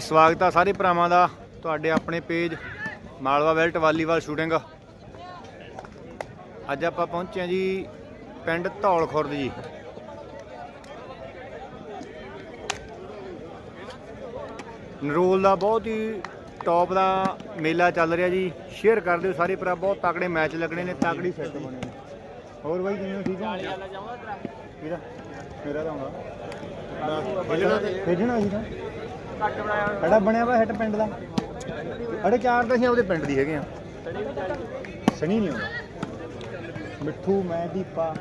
ਸਵਾਗਤ ਆ ਸਾਰੇ ਭਰਾਵਾਂ ਦਾ ਤੁਹਾਡੇ ਆਪਣੇ ਪੇਜ ਮਾਲਵਾ ਵੈਲਟ ਵਾਲੀਬਾਲ ਸ਼ੂਟਿੰਗ। ਅੱਜ ਆਪਾਂ ਪਹੁੰਚੇ ਹਾਂ ਜੀ ਪਿੰਡ ਧੌਲ ਖੁਰਦ ਜੀ। ਨਰੋਲ ਦਾ ਬਹੁਤ ਹੀ ਟੌਪ ਦਾ ਮੇਲਾ ਚੱਲ ਰਿਹਾ ਜੀ। ਸ਼ੇਅਰ ਕਰ ਦਿਓ ਸਾਰੇ ਭਰਾ, ਬਹੁਤ ਤਕੜੇ ਮੈਚ ਲੱਗਣੇ ਨੇ, ਤਕੜੀ ਸੈੱਟ ਬਣੇ ਨੇ। ਹੋਰ ਬਾਈ, ਕਿਵੇਂ ਠੀਕ ਹੋ? ਕਿਹਦਾ ਮੇਰਾ ਤਾਂ ਆਉਂਦਾ। ਖੇਡਣਾ ਸੀ ਤਾਂ ਸਾਡਾ ਬਣਿਆ ਵਾ ਹਿੱਟ ਪਿੰਡ ਦਾ। ਸਾਡੇ ਚਾਰ ਤਾਂ ਅਸੀਂ ਆਪਦੇ ਪਿੰਡ ਦੀ ਹੈਗੇ ਆ। ਸਣੀ ਨਹੀਂ ਆਉਂਦਾ। ਮਿੱਠੂ ਮੈਂ ਦੀਪਾ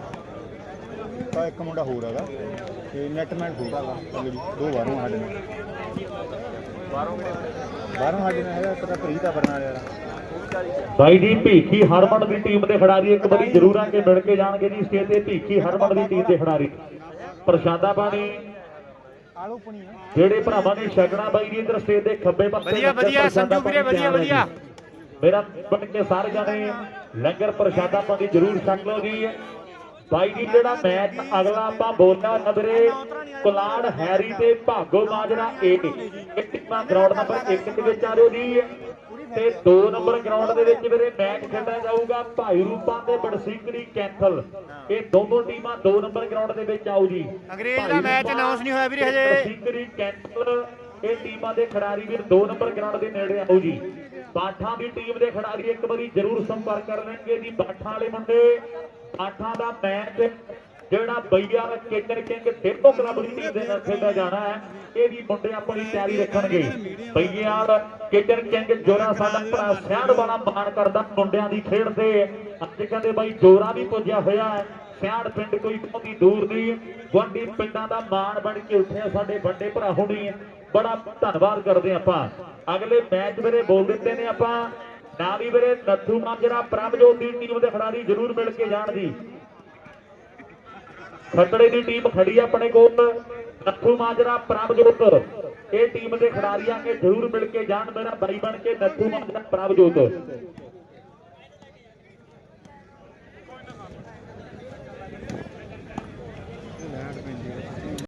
ਤਾਂ ਇੱਕ ਮੁੰਡਾ ਹੋਰ ਹੈਗਾ। ਤੇ ਨੈਟਮੈਨ ਵਾ ਅਗਲੀ ਦੋ ਬਾਹਰੋਂ ਸਾਡੇ ਨਾਲ। ਬਾਹਰੋਂ ਸਾਡੇ ਨਾਲ ਹੈਗਾ ਇੱਕ ਤਾਂ ਪ੍ਰੀਤ ਆ ਬਰਨਾਲੇ ਵਾਲਾ। ਬਾਈ ਜੀ ਭੀਖੀ ਹਰਮਨ ਦੀ ਟੀਮ ਦੇ ਖਿਡਾਰੀ ਇੱਕ ਵਾਰੀ ਜ਼ਰੂਰ ਆ ਕੇ ਮਿਲ ਕੇ ਜਾਣਗੇ ਜੀ। ਸਟੇਜ ਤੇ ਭੀਖੀ ਹਰਮਨ ਦੀ ਟੀਮ ਦੇ ਖਿਡਾਰੀ। ਪ੍ਰਸ਼ਾਦਾ ਪਾਣੀ। ਜਿਹੜੇ ਭਰਾਵਾਂ ਨੇ ਛਕਣਾ ਬਾਈ ਜੀ ਇਧਰ ਸਟੇਜ ਦੇ ਖੱਬੇ ਪਾਸੇ ਵਧੀਆ, ਵਧੀਆ, ਸੰਜੂ ਵੀਰੇ, ਵਧੀਆ, ਵਧੀਆ। ਮੇਰਾ ਬਣ ਕੇ ਸਾਰੇ ਜਾਣੇ ਲੰਗਰ ਪ੍ਰਸ਼ਾਦਾ ਪਾਣੀ ਜ਼ਰੂਰ ਛਕ ਲਓ ਜੀ। ਬਾਈ ਜੀ ਜਿਹੜਾ ਮੈਚ ਅਗਲਾ ਆਪਾਂ ਬੋਲਣਾ ਨਵਰੇ ਕੁਲਾੜ ਹੈਰੀ ਤੇ ਭਾਗੋ ਮਾਜਰਾ ਏ ਇਹ ਟੀਮਾਂ ਗਰਾਊਂਡ ਨੰਬਰ 1 ਦੇ ਵਿੱਚ ਆ ਰਹੋ ਜੀ ਤੇ 2 ਨੰਬਰ ਗਰਾਊਂਡ ਦੇ ਵਿੱਚ ਵੀਰੇ ਮੈਚ ਖੇਡਿਆ ਜਾਊਗਾ ਭਾਈ ਰੂਪਾ ਤੇ ਬੜਸਿੰਗੜੀ ਕੈਂਥਲ। ਇਹ ਦੋਨੋਂ ਟੀਮਾਂ 2 ਨੰਬਰ ਗਰਾਊਂਡ ਦੇ ਵਿੱਚ ਆਉ ਜੀ। ਅੰਗਰੇਜ਼ ਦਾ ਮੈਚ ਅਨਾਉਂਸ ਨਹੀਂ ਹੋਇਆ ਵੀਰੇ ਹਜੇ। ਬੜਸਿੰਗੜੀ ਕੈਂਥਲ ਇਹ ਟੀਮਾਂ ਦੇ ਖਿਡਾਰੀ ਵੀਰ 2 ਨੰਬਰ ਗਰਾਊਂਡ ਦੇ ਨੇੜੇ ਆਉ ਜੀ। ਬਾਠਾਂ ਦੀ ਟੀਮ ਦੇ ਖਿਡਾਰੀ ਇੱਕ ਵਾਰੀ ਜ਼ਰੂਰ ਸੰਪਰਕ ਕਰ ਲੈਣਗੇ ਜੀ ਬਾਠਾਂ ਵਾਲੇ ਮੁੰਡੇ। ਬਾਠਾਂ ਦਾ ਮੈਚ ਜਿਹੜਾ ਬਈਆ ਕੇਕਰ ਕਿੰਗ ਸੇਪੋ ਕਲੱਬ ਦੀ ਟੀਮ ਦੇ ਨਾਲ ਖੇਡਿਆ ਜਾਣਾ ਹੈ ਇਹ ਵੀ ਮੁੰਡੇ ਆਪਣੀ ਤਿਆਰੀ ਰੱਖਣਗੇ। ਬਈਆ ਕੇਕਰ ਕਿੰਗ ਜੋਰਾ ਸਾਡਾ ਭਰਾ ਸਿਆੜ ਵਾਲਾ ਮਾਣ ਕਰਦਾ ਮੁੰਡਿਆਂ ਦੀ ਖੇਡ ਤੇ। ਅੱਜ ਕਹਿੰਦੇ ਬਾਈ ਜੋਰਾ ਵੀ ਪੁੱਜਿਆ ਹੋਇਆ ਹੈ। ਸਿਆੜ ਪਿੰਡ ਕੋਈ ਬਹੁਤੀ ਦੂਰ ਨਹੀਂ। ਗੁਆਂਢੀ ਪਿੰਡਾਂ ਦਾ ਮਾਣ ਬਣ ਕੇ ਉੱਠਿਆ ਸਾਡੇ ਵੱਡੇ ਭਰਾ ਹੁਣੀ। ਬੜਾ ਧੰਨਵਾਦ ਕਰਦੇ ਆਪਾਂ। ਅਗਲੇ ਮੈਚ ਵੀਰੇ ਬੋਲ ਦਿੱਤੇ ਨੇ ਆਪਾਂ। ਨਾ ਵੀ ਵੀਰੇ ਨੱਥੂ ਮਾਜਰਾ ਪ੍ਰਭਜੋਤ ਦੀ ਟੀਮ ਦੇ ਖਿਡਾਰੀ ਜ਼ਰੂਰ ਮਿਲ ਕੇ ਜਾਣ ਦੀ ਖੱਟੜੇ ਦੀ ਟੀਮ ਖੜੀ ਆਪਣੇ ਕੋਲ। ਨੱਥੂ ਮਾਜਰਾ ਪ੍ਰਭਜੋਤ। ਇਹ ਟੀਮ ਦੇ ਖਿਡਾਰੀਆਂ ਕੇ ਜ਼ਰੂਰ ਮਿਲ ਕੇ ਜਾਣ, ਮੇਰਾ ਬਾਈ ਬਣ ਕੇ ਨੱਥੂ ਮਾਜਰਾ ਪ੍ਰਭਜੋਤ